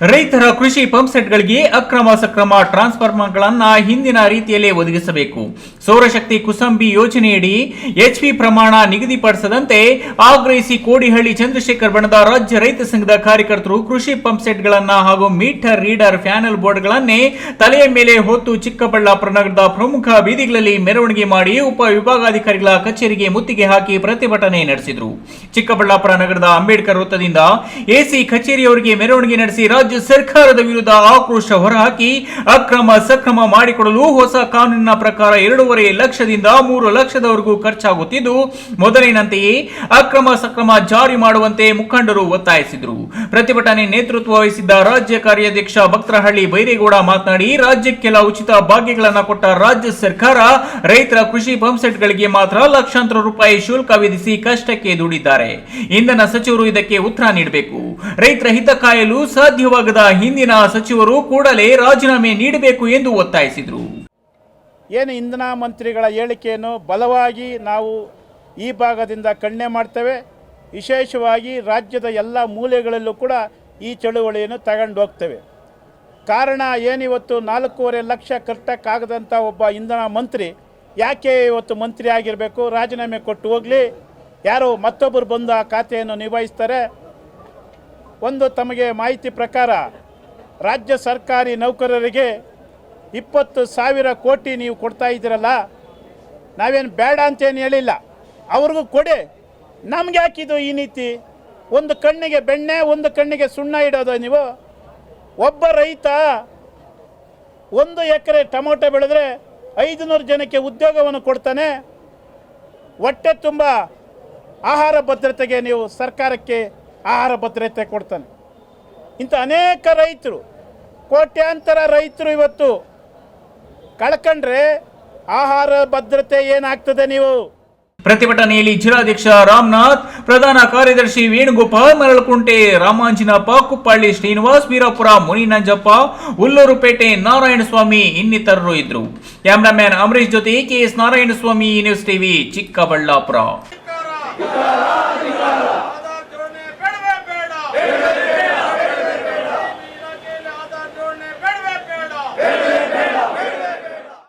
ರೈತರ ಕೃಷಿ ಪಂಪ್ ಸೆಟ್ಗಳಿಗೆ ಅಕ್ರಮ ಸಕ್ರಮ ಟ್ರಾನ್ಸ್ಫಾರ್ಮರ್ಗಳನ್ನು ಹಿಂದಿನ ರೀತಿಯಲ್ಲೇ ಒದಗಿಸಬೇಕು. ಸೌರಶಕ್ತಿ ಕುಸಂಬಿ ಯೋಜನೆಯಡಿ ಎಚ್ಪಿ ಪ್ರಮಾಣ ನಿಗದಿಪಡಿಸದಂತೆ ಆಗ್ರಹಿಸಿ ಕೋಡಿಹಳ್ಳಿ ಚಂದ್ರಶೇಖರ್ ಬಣದ ರಾಜ್ಯ ರೈತ ಸಂಘದ ಕಾರ್ಯಕರ್ತರು ಕೃಷಿ ಪಂಪ್ ಸೆಟ್ಗಳನ್ನು ಹಾಗೂ ಮೀಟರ್ ರೀಡರ್ ಪ್ಯಾನೆಲ್ ಬೋರ್ಡ್ಗಳನ್ನೇ ತಲೆಯ ಮೇಲೆ ಹೊತ್ತು ಚಿಕ್ಕಬಳ್ಳಾಪುರ ನಗರದ ಪ್ರಮುಖ ಬೀದಿಗಳಲ್ಲಿ ಮೆರವಣಿಗೆ ಮಾಡಿ ಉಪ ವಿಭಾಗಾಧಿಕಾರಿಗಳ ಕಚೇರಿಗೆ ಮುತ್ತಿಗೆ ಹಾಕಿ ಪ್ರತಿಭಟನೆ ನಡೆಸಿದರು. ಚಿಕ್ಕಬಳ್ಳಾಪುರ ನಗರದ ಅಂಬೇಡ್ಕರ್ ವೃತ್ತದಿಂದ ಎಸಿ ಕಚೇರಿಯವರಿಗೆ ಮೆರವಣಿಗೆ ನಡೆಸಿ ರಾಜ್ಯ ಸರ್ಕಾರದ ವಿರುದ್ಧ ಆಕ್ರೋಶ ಹೊರಹಾಕಿ ಅಕ್ರಮ ಸಕ್ರಮ ಮಾಡಿಕೊಡಲು ಹೊಸ ಕಾನೂನಿನ ಪ್ರಕಾರ ಎರಡೂವರೆ ಲಕ್ಷದಿಂದ ಮೂರು ಲಕ್ಷದವರೆಗೂ ಖರ್ಚಾಗುತ್ತಿದ್ದು, ಮೊದಲಿನಂತೆಯೇ ಅಕ್ರಮ ಸಕ್ರಮ ಜಾರಿ ಮಾಡುವಂತೆ ಮುಖಂಡರು ಒತ್ತಾಯಿಸಿದರು. ಪ್ರತಿಭಟನೆ ನೇತೃತ್ವ ವಹಿಸಿದ್ದ ರಾಜ್ಯ ಕಾರ್ಯಾಧ್ಯಕ್ಷ ಭಕ್ತರಹಳ್ಳಿ ಬೈರೇಗೌಡ ಮಾತನಾಡಿ ರಾಜ್ಯಕ್ಕೆಲ್ಲ ಉಚಿತ ಭಾಗ್ಯಗಳನ್ನು ಕೊಟ್ಟ ರಾಜ್ಯ ಸರ್ಕಾರ ರೈತರ ಕೃಷಿ ಪಂಪ್ಸೆಟ್ಗಳಿಗೆ ಮಾತ್ರ ಲಕ್ಷಾಂತರ ರೂಪಾಯಿ ಶುಲ್ಕ ವಿಧಿಸಿ ಕಷ್ಟಕ್ಕೆ ದೂಡಿದ್ದಾರೆ. ಇಂಧನ ಸಚಿವರು ಇದಕ್ಕೆ ಉತ್ತರ ನೀಡಬೇಕು. ರೈತರ ಹಿತ ಕಾಯಲು ಸಾಧ್ಯವಾಗದ ಹಿಂದಿನ ಸಚಿವರು ಕೂಡಲೇ ರಾಜೀನಾಮೆ ನೀಡಬೇಕು ಎಂದು ಒತ್ತಾಯಿಸಿದರು. ಏನು ಇಂಧನ ಮಂತ್ರಿಗಳ ಹೇಳಿಕೆಯನ್ನು ಬಲವಾಗಿ ನಾವು ಈ ಭಾಗದಿಂದ ಕಣ್ಣೆ ಮಾಡ್ತೇವೆ. ವಿಶೇಷವಾಗಿ ರಾಜ್ಯದ ಎಲ್ಲ ಮೂಲೆಗಳಲ್ಲೂ ಕೂಡ ಈ ಚಳುವಳಿಯನ್ನು ತಗೊಂಡು ಹೋಗ್ತೇವೆ. ಕಾರಣ ಏನಿವತ್ತು? ನಾಲ್ಕೂವರೆ ಲಕ್ಷ ಕಟ್ಟಕ್ಕಾಗದಂಥ ಒಬ್ಬ ಇಂಧನ ಮಂತ್ರಿ ಯಾಕೆ ಇವತ್ತು ಮಂತ್ರಿ ಆಗಿರಬೇಕು? ರಾಜೀನಾಮೆ ಕೊಟ್ಟು ಹೋಗಲಿ. ಯಾರೋ ಮತ್ತೊಬ್ಬರು ಬಂದು ಆ ಖಾತೆಯನ್ನು ನಿಭಾಯಿಸ್ತಾರೆ. ಒಂದು ತಮಗೆ ಮಾಹಿತಿ ಪ್ರಕಾರ ರಾಜ್ಯ ಸರ್ಕಾರಿ ನೌಕರರಿಗೆ ಇಪ್ಪತ್ತು ಸಾವಿರ ಕೋಟಿ ನೀವು ಕೊಡ್ತಾ ಇದ್ದೀರಲ್ಲ, ನಾವೇನು ಬೇಡ ಅಂತೇನು ಹೇಳಿಲ್ಲ. ಅವ್ರಿಗೂ ಕೊಡಿ. ನಮ್ಗೆ ಹಾಕಿದ್ದು ಈ ನೀತಿ? ಒಂದು ಕಣ್ಣಿಗೆ ಬೆಣ್ಣೆ, ಒಂದು ಕಣ್ಣಿಗೆ ಸುಣ್ಣ ಇಡೋದು ನೀವು? ಒಬ್ಬ ರೈತ ಒಂದು ಎಕರೆ ಟೊಮೊಟೊ ಬೆಳೆದ್ರೆ ಐದು ನೂರು ಜನಕ್ಕೆ ಉದ್ಯೋಗವನ್ನು ಕೊಡ್ತಾನೆ. ಹೊಟ್ಟೆ ತುಂಬ ಆಹಾರ ಭದ್ರತೆಗೆ ನೀವು ಸರ್ಕಾರಕ್ಕೆ ಆಹಾರ ಭದ್ರತೆ ಕೊಡ್ತಾನೆ. ಇಂಥ ಅನೇಕ ರೈತರು, ಕೋಟ್ಯಾಂತರ ರೈತರು ಇವತ್ತು ಕಳ್ಕೊಂಡ್ರೆ ಆಹಾರ ಭದ್ರತೆ ಏನಾಗ್ತದೆ ನೀವು? ಪ್ರತಿಭಟನೆಯಲ್ಲಿ ಜಿಲ್ಲಾಧ್ಯಕ್ಷ ರಾಮನಾಥ್, ಪ್ರಧಾನ ಕಾರ್ಯದರ್ಶಿ ವೇಣುಗೋಪಾಲ್, ಮರಳಕುಂಟೆ ರಾಮಾಂಜಿನಪ್ಪ, ಕುಪ್ಪಳ್ಳಿ ಶ್ರೀನಿವಾಸ್, ವೀರಪುರ ಮುನಿನಂಜಪ್ಪ, ಹುಲ್ಲೂರುಪೇಟೆ ನಾರಾಯಣಸ್ವಾಮಿ ಇನ್ನಿತರರು ಇದ್ರು ಕ್ಯಾಮ್ರಾಮ್ಯಾನ್ ಅಮರೀಶ್ ಜೊತೆ KS Narayanaswamy, news TV Chikkaballapur.